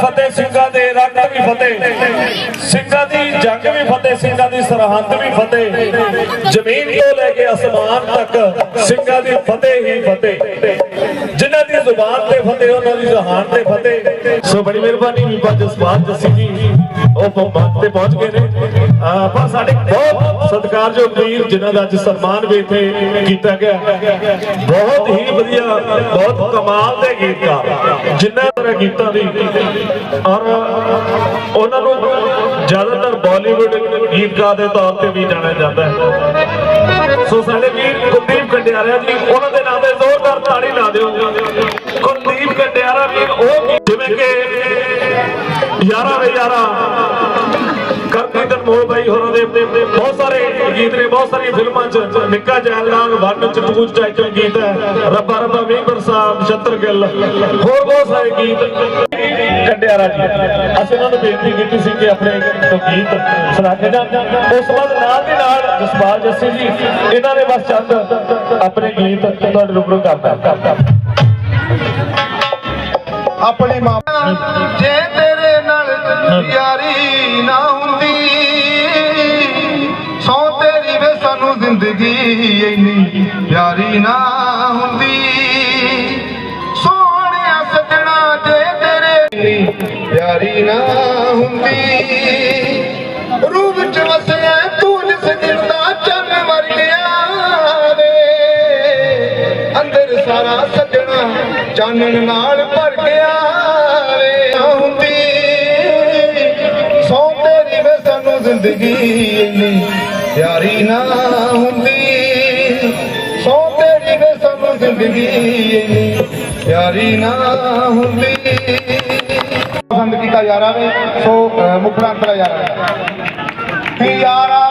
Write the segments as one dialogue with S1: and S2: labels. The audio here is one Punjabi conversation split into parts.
S1: ਫਤਿਹ ਸਿੰਘਾਂ ਦੇ ਰਕਤ ਵੀ ਫਤਿਹ। ਸਿੰਘਾਂ ਦੀ ਜੰਗ ਵੀ ਫਤਿਹ, ਸਿੰਘਾਂ ਦੀ ਸਰਹੰਦ ਵੀ ਫਤਿਹ। ਜ਼ਮੀਨ ਤੋਂ ਲੈ ਕੇ ਅਸਮਾਨ ਤੱਕ ਸਿੰਘਾਂ ਦੀ ਫਤਿਹ ਹੀ ਫਤਿਹ। ਜਿਨ੍ਹਾਂ ਦੀ ਜ਼ੁਬਾਨ ਤੇ ਫਤਿਹ, ਉਹਨਾਂ ਦੀ ਜ਼ਹਾਨ ਤੇ ਫਤਿਹ। ਸੋ ਬੜੀ ਮਿਹਰਬਾਨੀ ਬੀਬਾ ਜਸਪਾਲ ਜੱਸੀ ਜੀ। ਉਹ ਬੰਦ ਤੇ ਪਹੁੰਚ ਗਏ ਨੇ। ਪਰ ਸਾਡੇ ਬਹੁਤ ਸਤਿਕਾਰਯੋਗ ਵੀਰ ਜਿਨ੍ਹਾਂ ਦਾ ਅੱਜ ਸਨਮਾਨ ਵੀ ਇੱਥੇ ਕੀਤਾ ਗਿਆ। ਬਹੁਤ ਹੀ ਵਧੀਆ, ਬਹੁਤ ਕਮਾਲ ਦੇ ਗੀਤਕਾਰ, ਜਿਨ੍ਹਾਂ ਤਰ੍ਹਾਂ ਗੀਤਾਂ ਦੀ। ਔਰ ਉਹਨਾਂ ਨੂੰ ਜ਼ਿਆਦਾਤਰ ਬਾਲੀਵੁੱਡ ਗੀਤਕਾਰ ਦੇ ਤੌਰ ਤੇ ਵੀ ਜਾਣਿਆ ਜਾਂਦਾ ਹੈ। ਸੋ ਸਾਡੇ ਵੀਰ ਕੁਲਦੀਪ ਕੰਡਿਆਰਾ ਜੀ, ਉਹਨਾਂ ਦੇ ਨਾਮ ਤੇ ਜ਼ੋਰਦਾਰ ਤਾੜੀ ਲਾ ਦਿਓ। ਕੁਲਦੀਪ ਕੰਡਿਆਰਾ ਵੀਰ ਉਹ ਗੀਤ ਜਿਵੇਂ ਕਿ ਯਾਰਾ ਵੇ ਯਾਰਾ। ਕਰਕੀਰਤਨ ਮੋਹ ਬਾਈ ਹੋਰਾਂ ਦੇ ਬਹੁਤ ਸਾਰੇ ਗੀਤ ਨੇ ਬਹੁਤ ਸਾਰੀਆਂ ਫਿਲਮਾਂ 'ਚ। ਨਿੱਕਾ ਜੈਲ ਨਾਲ ਵਨ 'ਚ 'ਚ ਟਾਈਟਲ ਗੀਤ ਹੈ। ਰੱਬਾ ਰੱਬਾ ਮੀਂਹ ਬਰਸਾ ਨਛੱਤਰ ਗਿੱਲ। ਹੋਰ ਬਹੁਤ ਸਾਰੇ ਗੀਤ। ਕੰਡਿਆਰਾ ਜੀ ਅਸੀਂ ਉਹਨਾਂ ਨੂੰ ਬੇਨਤੀ ਕੀਤੀ ਸੀ ਕਿ ਆਪਣੇ ਗੀਤ ਸੁਣਾ ਕੇ ਜਾਣ ਉਸ ਤੋਂ ਬਾਅਦ ਨਾਲ ਦੀ ਨਾਲ ਜਸਪਾਲ ਜੱਸੀ ਜੀ ਇਹਨਾਂ ਨੇ ਬਸ ਚੰਦ ਆਪਣੇ ਗੀਤ ਤੁਹਾਡੇ ਰੂਬਰੂ ਕਰਦਾ
S2: ਆਪਣੀ ਮਾਂ ਜੇ ਤੇਰੇ ਯਾਰੀ ਨਾ ਹੁੰਦੀ। ਸੌ ਤੇਰੀ ਵੇ ਸਾਨੂੰ ਜ਼ਿੰਦਗੀ ਇੰਨੀ ਪਿਆਰੀ ਨਾ ਹੁੰਦੀ। ਸੋਹਣਿਆ ਸੱਜਣਾ ਜੇ ਤੇਰੇ ਪਿਆਰੀ ਨਾ ਹੁੰਦੀ। ਰੂਹ ਵਿੱਚ ਵਸਿਆ ਤੂੰ ਜਿਸ ਦਿਨ ਦਾ ਚੰਨ ਵਰਗਿਆ ਵੇ। ਅੰਦਰ ਸਾਰਾ ਸੱਜਣਾ ਚਾਨਣ ਨਾਲ ਜ਼ਿੰਦਗੀ ਇੰਨੀ ਪਿਆਰੀ ਨਾ ਹੁੰਦੀ। ਸੌ ਤੇਰੀ ਵੇ ਜ਼ਿੰਦਗੀ ਇੰਨੀ ਪਿਆਰੀ ਨਾ ਹੁੰਦੀ। ਪਸੰਦ ਕੀਤਾ ਯਾਰਾ ਵੇ ਸੋ ਅਹ, ਮੁਖੜਾ ਅੰਤਰਾ ਯਾਰਾ। ਵੇ ਯਾਰਾ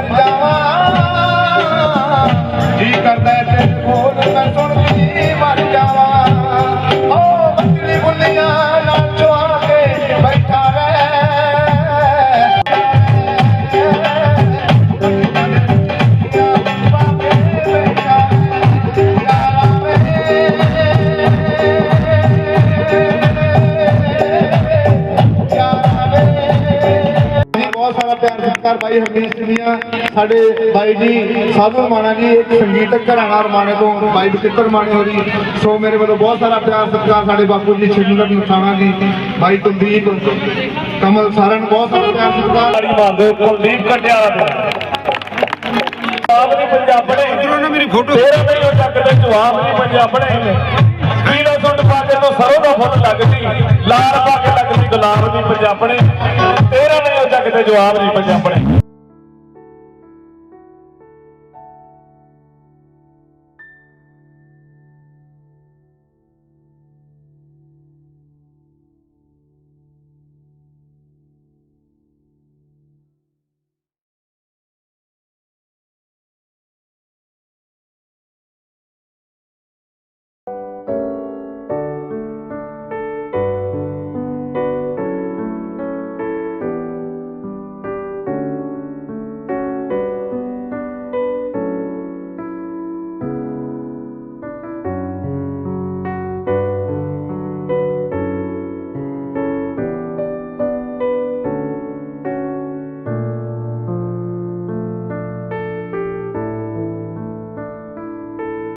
S2: ਮਰ ਜਾਵਾਂ ਕੀ ਭਾਈ ਹਰਮੀਤ ਸਿੰਘੀਆਂ ਸਾਡੇ ਬਾਈ ਜੀ ਸਾਧੂ ਮਾਣਾ ਜੀ ਇੱਕ ਸੰਗੀਤਕ ਘਰਾਣਾ ਰਮਾਣੇ ਤੋਂ ਬਾਈ ਬਚਿੱਤਰ ਮਾਣੇ ਹੋਰੀ ਸੋ ਮੇਰੇ ਵੱਲੋਂ ਬਹੁਤ ਸਾਰਾ ਪਿਆਰ ਸਤਿਕਾਰ ਸਾਡੇ ਬਾਪੂ ਜੀ ਛਿੰਦਰ ਨਥਾਣਾ ਜੀ। ਬਾਈ ਕੁਲਦੀਪ ਕਮਲ ਸਾਰਿਆਂ ਨੂੰ ਬਹੁਤ ਸਾਰਾ ਪਿਆਰ ਸਤਿਕਾਰ।
S1: ਤਾੜੀ ਮਾਰਦੇ ਕੁਲਦੀਪ ਕੰਡਿਆਲਾ ਦੇ ਜਵਾਬ ਨਹੀਂ ਪੰਜਾਬਣੇ
S3: ਨਾ ਮੇਰੀ ਫੋਟੋ।
S1: ਤੇਰਾ ਨਹੀਂ ਉਹ ਜੱਗ ਦੇ ਜਵਾਬ ਨਹੀਂ ਪੰਜਾਬਣੇ ਵੀਰੋ ਸੁਣ ਪਾ ਕੇ ਤੋਂ ਸਰੋਂ ਦਾ ਫੁੱਲ ਲੱਗਦੀ। ਲਾਲ ਪਾ ਕੇ ਲੱਗਦੀ ਗੁਲਾਬ ਦੀ ਪੰਜਾਬਣੇ ਤੇਰਾ ਨਹੀਂ ਉਹ ਜੱਗ ਦੇ ਜਵਾਬ ਨਹੀਂ ਪੰਜਾਬਣੇ